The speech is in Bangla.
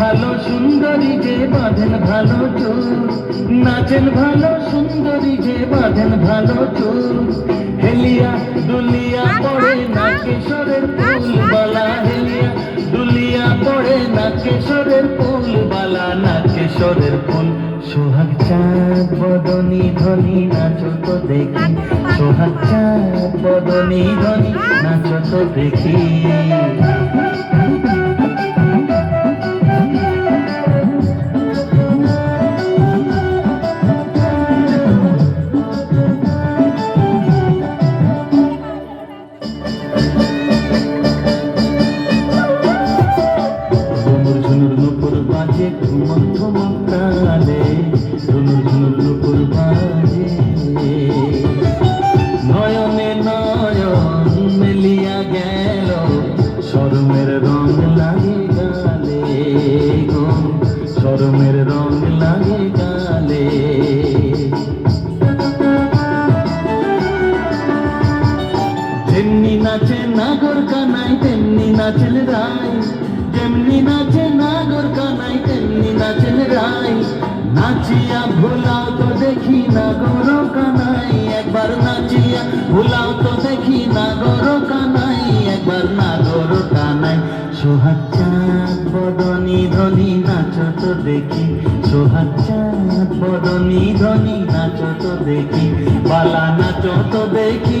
ভালো সুন্দরী যে বাঁধেন ভালো চোর। নাচেন ভালো সুন্দরী যে বাঁধেন ভালো চোর। হেলিয়া দুলিয়া পড়ে না কেশরের ফুল বালা হেলিয়া দুলিয়া পড়ে না কেশরের ফুল বালা না কেশরের ফুল। সোহাগ চাঁদ, বদনি ধনি, নাচো তো দেখি। সোহাগ চাঁদ, বদনি ধনি, নাচো তো দেখি। ঠুমক তালে ঝুনুর ঝুনুর নুপুর বাজে নয়নে নয়ন মেলিয়া গেল, শরমের রং লাগে গালে গো, শরমের রং লাগে গালে। যেমনি নাচে নাগর কানাই তেমনি নাচেন রাই যেমনি নাচে নাগর কানাই, তেমনি নাচেন রাই। নাচিয়া ভোলাও তো দেখি নাগর কানাই, একবার নাচিয়া ভোলাও তো দেখি নাগর কানাই, একবার নাগর কানাই। সোহাগ চাঁদ, বদনি ধনি, নাচো তো দেখি। সোহাগ চাঁদ, বদনি ধনি, নাচো তো দেখি। বালা নাচো তো দেখি।